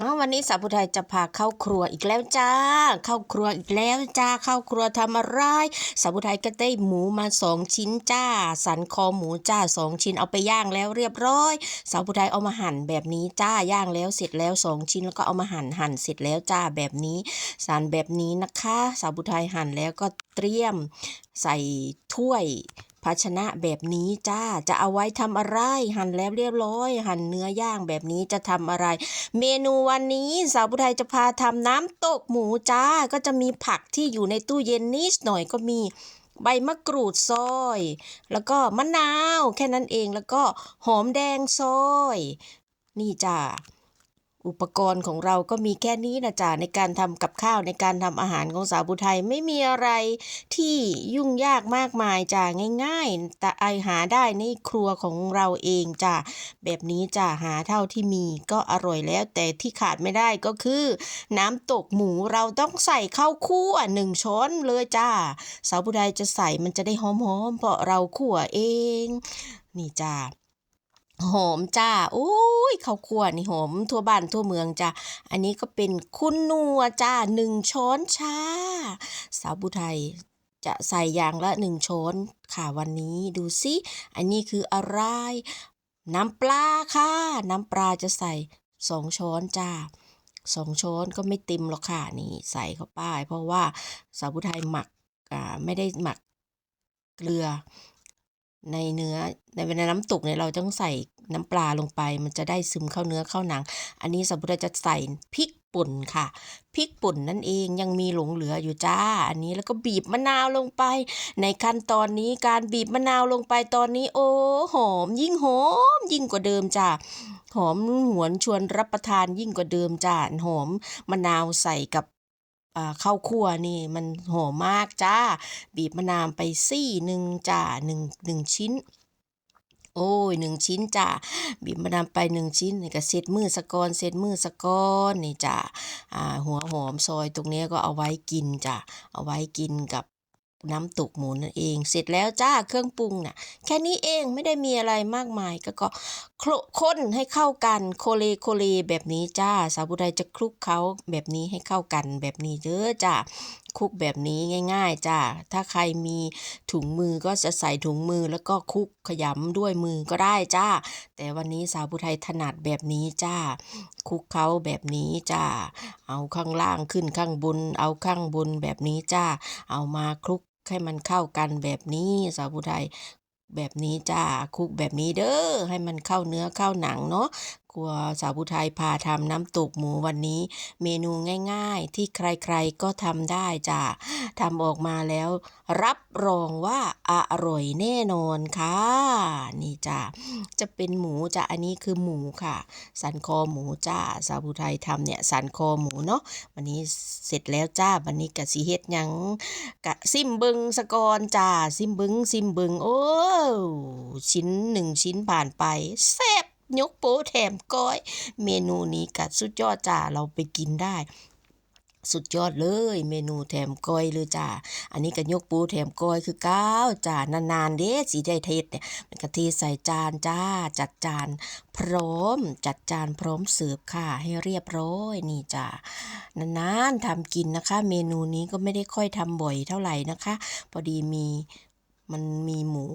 อ๋อวันนี้สาวผู้ไทยจะพาเข้าครัวอีกแล้วจ้า เข้าครัวอีกแล้วจ้า เข้าครัวทำอะไรสาวผู้ไทยก็ได้หมูมาสองชิ้นจ้า สันคอหมูจ้าสองชิ้นเอาไปย่างแล้วเรียบร้อยสาวผู้ไทยเอามาหั่นแบบนี้จ้าย่างแล้วเสร็จแล้วสองชิ้นแล้วก็เอามาหั่นหั่นเสร็จแล้วจ้าแบบนี้สันแบบนี้นะคะสาวผู้ไทยหั่นแล้วก็เตรียมใส่ถ้วย ภาชนะแบบนี้จ้าจะเอาไว้ทำอะไร หั่นแล้วเรียบร้อย หั่นเนื้อย่างแบบนี้จะทำอะไร เมนูวันนี้สาวผู้ไทยจะพาทำน้ำตกหมูจ้าก็จะมีผักที่อยู่ในตู้เย็นนิดหน่อยก็มีใบมะกรูดซอย แล้วก็มะนาว แค่นั้นเองแล้วก็หอมแดงซอย นี่จ้า อุปกรณ์ของเราก็มีแค่นี้นะจ๊ะในการทำกับข้าวในการทำอาหารของสาวผู้ไทยไม่มีอะไรที่ยุ่งยากมากมายจ้ะง่ายๆแต่ไอหาได้ในครัวของเราเองจ้ะแบบนี้จ้ะหาเท่าที่มีก็อร่อยแล้ว แต่ที่ขาดไม่ได้ก็คือ น้ำตกหมูเราต้องใส่ข้าวคั่วหนึ่งช้อนเลยจ้าสาวผู้ไทยจะใส่มันจะได้หอมๆเพราะเราคั่วเอง นี่จ้า หอมจ้าอุ้ยข้าวคั่วนี่หอมทั่วบ้านทั่วเมืองจ้าอันนี้ก็เป็นคุณนัวจ้าหนึ่งช้อนชา สาวบุไทยจะใส่อย่างละหนึ่งช้อนค่ะวันนี้ดูสิอันนี้คืออะไร น้ำปลาค่ะ น้ำปลาจะใส่สองช้อนจ้าสองช้อนก็ไม่เต็มหรอกค่ะนี่ใส่เข้าไปเพราะว่าสาวบุไทยหมักไม่ได้หมักเกลือ ในเนื้อในในน้ำตกเนี่ยเราต้องใส่น้ำปลาลงไป มันจะได้ซึมเข้าเนื้อเข้าหนัง อันนี้สมมติจะใส่พริกป่นค่ะพริกป่นนั่นเองยังมีหลงเหลืออยู่จ้า อันนี้แล้วก็บีบมะนาวลงไป ในขั้นตอนนี้การบีบมะนาวลงไปตอนนี้ โอ้หอม ยิ่งหอม ยิ่งกว่าเดิมจ้าหอมหวนชวนรับประทานยิ่งกว่าเดิมจ้าหอมมะนาวใส่กับ ข้าวคั่วนี่มันหอมมากจ้า บีบมะนาวไปซี่หนึ่งจ้าหนึ่งหนึ่งชิ้น โอ้ยหนึ่งชิ้นจ้าบีบมะนาวไปหนึ่งชิ้นนี่ก็เซตมือสะกอนเซตมือสะกอนนี่จ้าอ่าหัวหอมซอยตรงนี้ก็เอาไว้กินจ้าเอาไว้กินกับ น้ำตกหมูนั่นเอง เสร็จแล้วจ้าเครื่องปรุงน่ะแค่นี้เองไม่ได้มีอะไรมากมายก็ก็คลุคนให้เข้ากันโคเลโคเลแบบนี้จ้า สาวบุไดจะคลุกเขาแบบนี้ให้เข้ากันแบบนี้เด้อจ้าคลุกแบบนี้ง่าย ๆจ้าถ้าใครมีถุงมือก็จะใส่ถุงมือแล้วก็คลุกขยำด้วยมือก็ได้จ้า แต่วันนี้สาวผู้ไทยถนัดแบบนี้จ้าคลุกเขาแบบนี้จ้าเอาข้างล่างขึ้นข้างบน เอาข้างบนแบบนี้จ้าเอามาคลุก ให้มันเข้ากันแบบนี้สาวผู้ไทยแบบนี้จ้าคุกแบบนี้เด้อให้มันเข้าเนื้อเข้าหนังเนาะ ครัวสาวผู้ไทยพาทำน้ำตกหมูวันนี้ เมนูง่ายๆ ที่ใครๆก็ทำได้จ้าทำออกมาแล้ว รับรองว่าอร่อยแน่นอนค่ะ นี่จ้าจะเป็นหมูจ้าอันนี้คือหมูค่ะ สันคอหมูจ้าสาวผู้ไทยทำเนี่ยสันคอหมูเนาะวันนี้เสร็จแล้วจ้าวันนี้กะสิเฮ็ดยังกะซิมบิงสะกอนจ้าซิมบิงซิมบิงโอ้ชิ้นหนึ่งชิ้นผ่านไปแซ่บ ยกโป้แถมก้อย เมนูนี้กัดสุดยอดจ้าเราไปกินได้สุดยอดเลยเมนูแถมก้อยเลยจ้า อันนี้ก็ยกปูแถมก้อยคือก้าวจ้านานๆเด้สีได้เทศเนี่ยมันก็เทใส่จานจ้า จัดจานพร้อม จัดจานพร้อมเสิร์ฟค่ะ ให้เรียบร้อยนี่จ้านานๆทำกินนะคะ เมนูนี้ก็ไม่ได้ค่อยทำบ่อยเท่าไหร่นะคะ พอดีมีมันมีหมู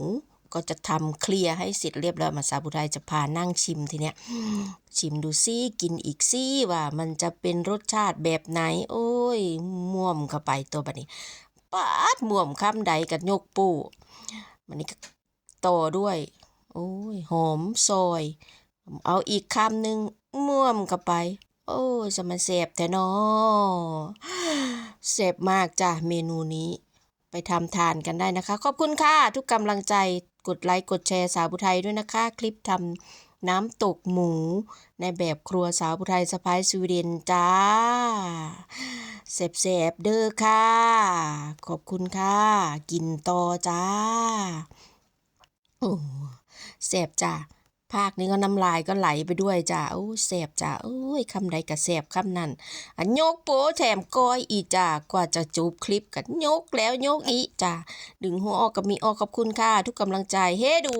ก็จะทำเคลียร์ให้เสร็จเรียบร้อยมาสาบุไทจะพานั่งชิมทีเนี้ยชิมดูซิกินอีกซิว่ามันจะเป็นรสชาติแบบไหน โอ้ยม่วมเข้าไปตัวบัดนี้ปาดม่วมคำใดกับยกปูมันนี้ก็ต่อด้วยโอ้ยหอมซอย เอาอีกคำหนึ่งม่วมเข้าไป โอ้จะมันแสบแท้นอแสบมากจ้ะเมนูนี้ ไปทำทานกันได้นะคะ ขอบคุณค่ะ ทุกกำลังใจกดไลค์กดแชร์สาวผู้ไทยด้วยนะคะ คลิปทำน้ำตกหมู ในแบบครัวสาวผู้ไทยสไปซ์สวีเดนจ้าแสบๆเด้อค่ะ ขอบคุณค่ะ กินต่อจ้าโอ้แสบจ้า ภาคนี้ก็น้ำลายก็ไหลไปด้วยจ้าโอ้แสบจ้าโอ้ยคำใดก็แสบคำนั้นอันยกโป้แถมก้อยอีจ้ากว่าจะจูบคลิปกันยกแล้วยกอีจ้าดึงหัวออกกับมีออกขอบคุณค่ะ ทุกกำลังใจเฮ้ดู